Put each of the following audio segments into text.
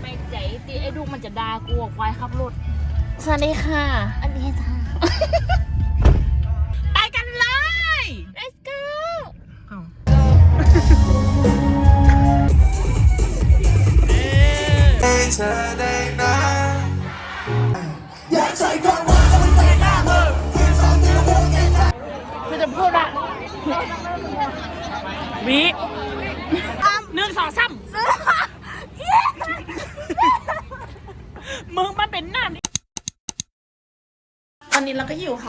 ไม่ใจตีไอ้ดูมันจะด่ากูออกไว้ครับรถ สวัสดีค่ะ อันนี้จ้าไปกันเลย let's go อ้าวให้เธอได้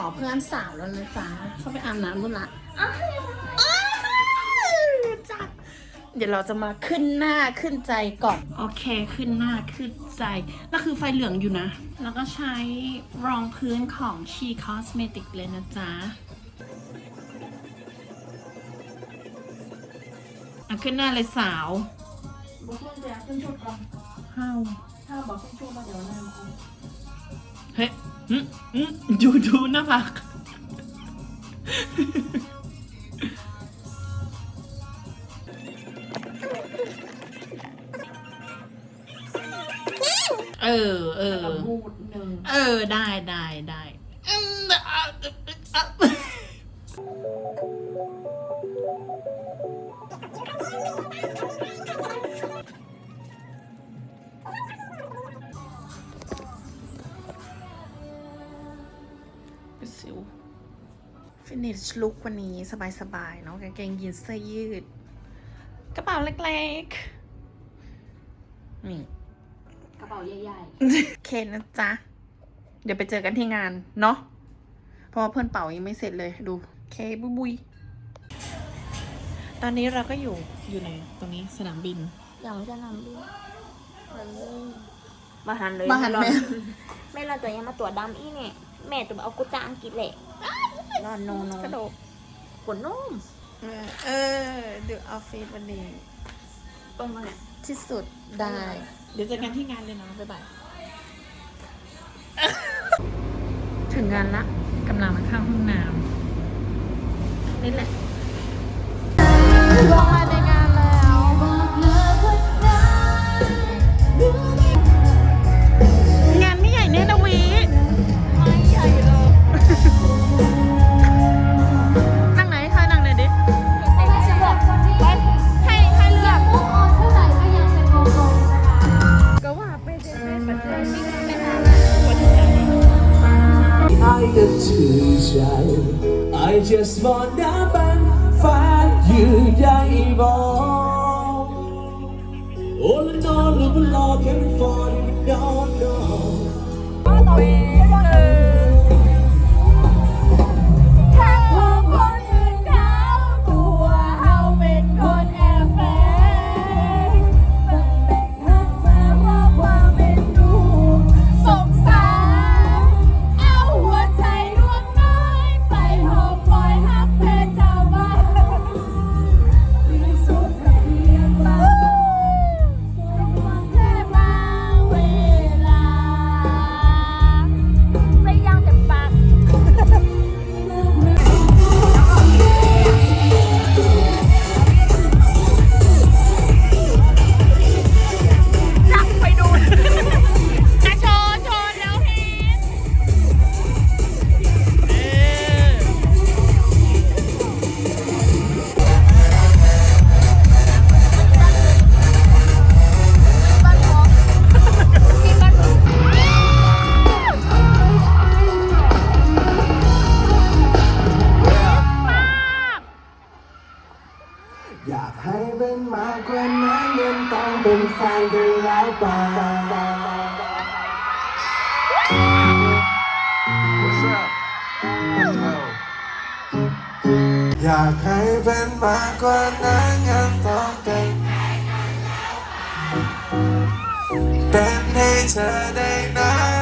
อยู่หอเพื่อนสาวแล้วนะจ๊ะเข้าไปอาบน้ำนู่นละอ้าวจ้ะเดี๋ยวเราจะมาขึ้นหน้าขึ้นใจก่อน โอเคขึ้นหน้าขึ้นใจแล้วคือไฟเหลืองอยู่นะ แล้วก็ใช้รองพื้นของ She Cosmetic เลยนะจ๊ะอะขึ้นหน้าเลยสาวบอกเพื่อนจะขึ้นชุดก่อนห้าวถ้าบอกขึ้นชุดมาเดี๋ยวหน้ากูเฮ้ยอืมอืม ดูดูหน้าผากเออ เออบูดหนึ่งเออ ได้ได้ได้อืมอะอะอะ ฟินิชลุควันนี้สบายๆเนาะกางเกงยีนส์เสื้อยืด กระเป๋าเล็กๆ นี่ กระเป๋าใหญ่โอเคนะจ๊ะ เดี๋ยวไปเจอกันที่งานเนาะเพราะว่าเพื่อนเป่ายังไม่เสร็จเลยดูโอเคบุยบุยตอนนี้เราก็อยู่อยู่ในตรงนี้สนามบิน ๆ อย่างจะนำดิมาหันเลยมาหันแม่ แม่เราตัวยังมาตัวดำอีเนี่ย แม่ตัวเอากุตาอังกฤษแหละ นอนโนโนกระโดดขนนุ่มเออเออดูออฟฟิศวันนี้ ตรงมาเนี่ยที่สุดได้ เดี๋ยวเจอกันที่งานเลยเนาะบ๊ายบายถึงงานละกำลังมาเข้าห้องน้ำนี่แหละ living on, living large, down, down. กันแล้วเปล่า What's up? Let's go. อยากให้เป็นมากกว่านั้นงั้นต้องเป็นเป็นให้เธอได้นะ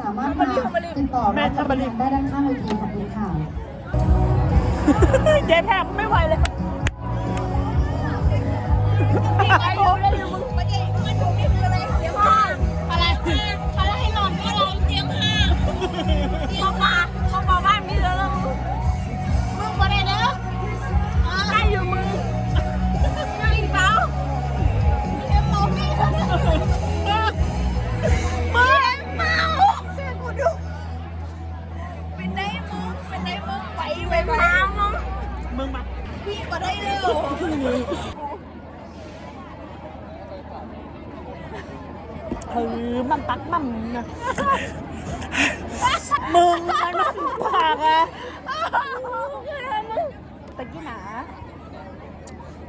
สีแดงสามารถมาติดต่อแม่รับทำมารีได้ด้านข้างเวทีขอบคุณค่ะเจ๊แทบไม่ไหวเลยอายุได้อยู่มึงมาเองมาถูกนี่คืออะไรเดี๋ยวพ่ออะไรอะไรให้หล่อนก็เราเตรียมห้างเตรียมมา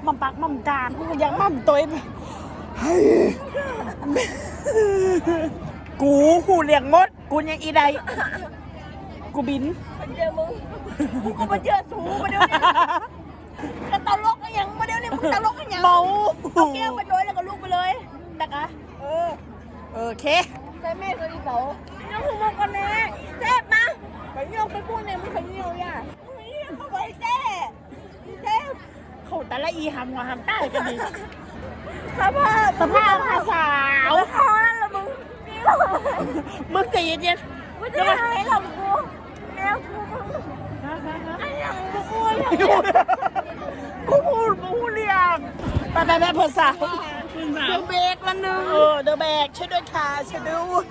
มันปักมันกลางกูยังมันตัวเองเฮ้ยกูหูเลี้ยงมด กูยังอีใดกูบินมันเจอมึงกูก็มาเจอสูมาเดี๋ยวนี้จะตลกกันยังมาเดี๋ยวนี้มึงตลกกันยังเมาเอาแก้วไปด้วยแล้วก็ลูกไปเลยนะคะเออโอเคใส่แม่ใส่ดีเป๋ายังหูมึงกันแน่เจ็บนะไปเงี้ยวไปพูดเนี่ยมึงขยี้เอาอย่าเฮ้ยเอาไปเจ๊เจ๊ เขาแต่ละ อีหำหัวหำใต้กันดีสภาพสภาพภาษาเอาคอนั่นละมึงนี่มึงใจเย็นมึงจะใหายหลับกูแมวกูมึงไอ้ยังกูกูยังๆกูพูดกูเรียงไปไปไปภาษาวเดอะเบรกละหนึ่งเออเดอะแบกช่วยด้วยค่ะช่วยด้วย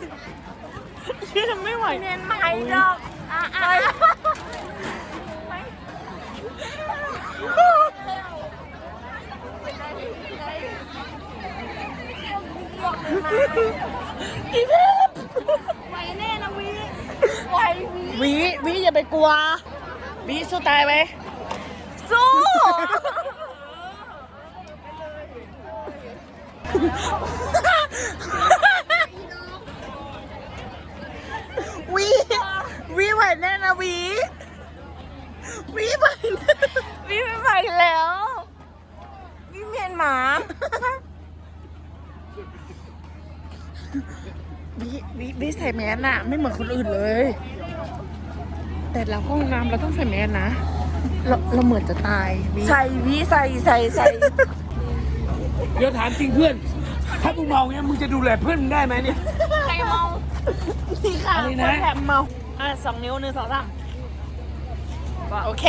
ช่วยทำไม่ไหวเนียนใหม่ดอกอะ อะอีเพมไหวแน่นะวิไหววิวิวิอย่าไปกลัววิสู้ตายไหมสู้วิวิไหวแน่นะวิวิไหวแน่วิไม่ไหวแล้ววิเมียนหมา วิวิวิใส่แมสน่ะไม่เหมือนคนอื่นเลย แต่เราห้องน้ำเราต้องใส่แมสนะ เราเราเหมือนจะตายวิใส่วิใส่ใส่ใส่เดี๋ยวถามจริงเพื่อน ถ้ามึงเมาเนี่ยมึงจะดูแลเพื่อนมึงได้ไหมเนี่ยใครเมานี่ค่ะอะไรนะคนแถมเมาอะสองนิ้วหนึ่งสองสามโอเค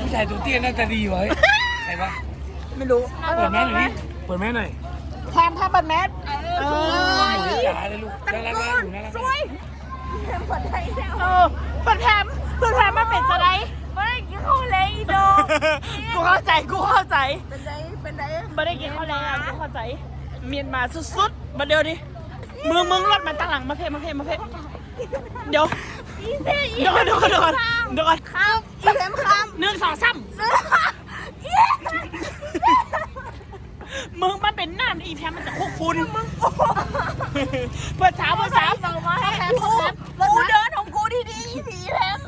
ผู้ชายตัวเตี้ยน่าจะดีไว้ใครวะไม่รู้เปิดแม่หน่อยดิเปิดแม่หน่อยแทมแทมเปิดแมส เออหนูจ๋าเลยลูกน่ารักนะหนูน่ารักสนะวยเต็มปวดใจแล้วเออเปิดแทมเปิดแทมมาเป็นจะไรไม่ได้กินข้าวเลยอีดอกกูเข้าใจกูเข้าใจเป็นไรเป็นไรไม่ได้กินข้าวแรงกูเข้าใจ เมียนมาสุดๆมาเดี๋ยวดิมึงมึงรถมันตั้งหลังมาเพมาเพมาเพเดี๋ยวอีเซ่อีเดี๋ยวก่อนเดี๋ยวก่อนเดี๋ยวก่อนเดี๋ยวก่อนครับอีเต็มคหนึ่งสองสามำอี มึงมันเป็นน้ำอีแทมมันจะคุกฝุ่นเปิดเช้าเปิดเช้าส่งมาให้แทนกูกูเดินของกูดีๆอีผีแทม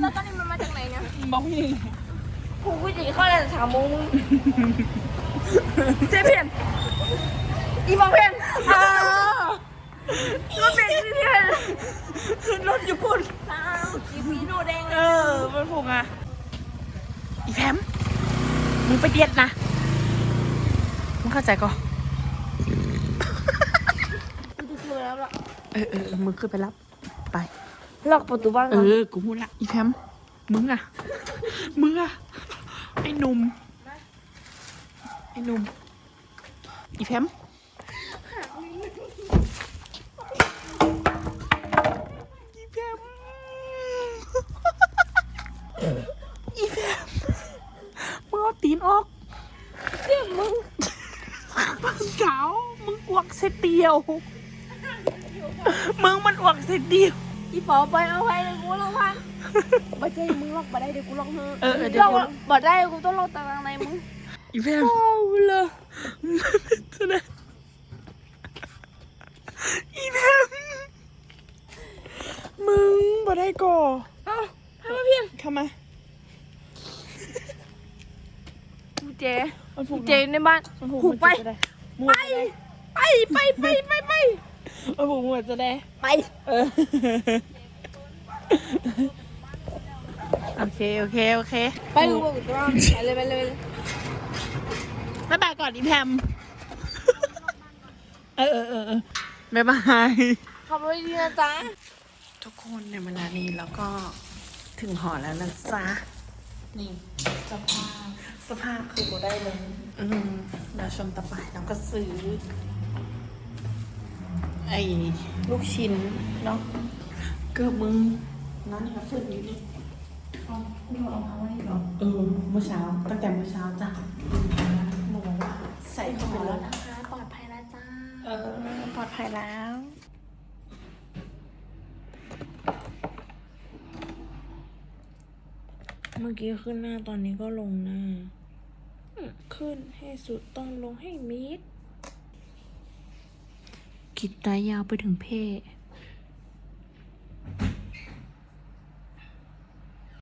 แล้วตอนนี้มันมาจากไหนเนี่ยบอกพี่กูกูจีเข้าเลยถามมึงเซเพียนอีบองเพียนอ่าก็เป็นอีเพียนรถอยู่พุ่นสาวอีผีโนแดงเออมันผูกอะอีแพมมึงไปเดียดนะมึง เข้าใจก่อนมันจะช่วยแล้วล่ะเออเออเออมึงขึ้นไปรับ ไป ล็อกประตูบ้านเออกูพูดละ อีแพมมึงอะมึงอะไอ้หนุ่ม ไอ้หนุ่ม อีแพมอีแพมอีแพมมึงเอาตีนออก เจ็บมึง สาว มึงอวกเสยเดียว มึงมันอวกเสยเดียว อีป๋อไปเอาไปเลยกูล็อกพังไม่ใช่มึงล็อกมาได้เดี๋ยวกูล็อกเธอเออเออเดี๋ยวกูล็อกบ่ได้กูต้องล็อกตารางในมึงอีแพมเอาละแสดงอีแพมมึงบ่ได้ก่อเอ้าทำไมเพียนเข้ามากูเจ มันผูกเจในบ้านมันผูกผูกไป มันจะได้ไปไปไปไปไปไปโอ้โหหมดจะได้ไปเออโอเคโอเคโอเคไปลูกไปเลยไปเลยบ๊ายบายก่อนอีแพมเออเออเออเออบ๊ายบายขับรถดีนะจ๊ะทุกคนในเวลานี้เราก็ถึงหอแล้วนะจ๊ะนี่สภาพสภาพคือโบได้เลย อืมเราชมต่อไปเราก็ซื้อ ไอ้ลูกชิ้นเนาะเกือบมึงนั่นค่ะฝึกอยู่นี่เอาคุณเอาเอาไว้เหรอเออเมื่อเช้า ตั้งแต่เมื่อเช้าจ้ะบอกว่าใส่เข้าไปแล้วนะนะคะ ปลอดภัยแล้วจ้า เออ ปลอดภัยแล้วเมื่อกี้ขึ้นหน้าตอนนี้ก็ลงหน้า ขึ้นให้สุดต้องลงให้มิด คิดตายาวไปถึงเพศ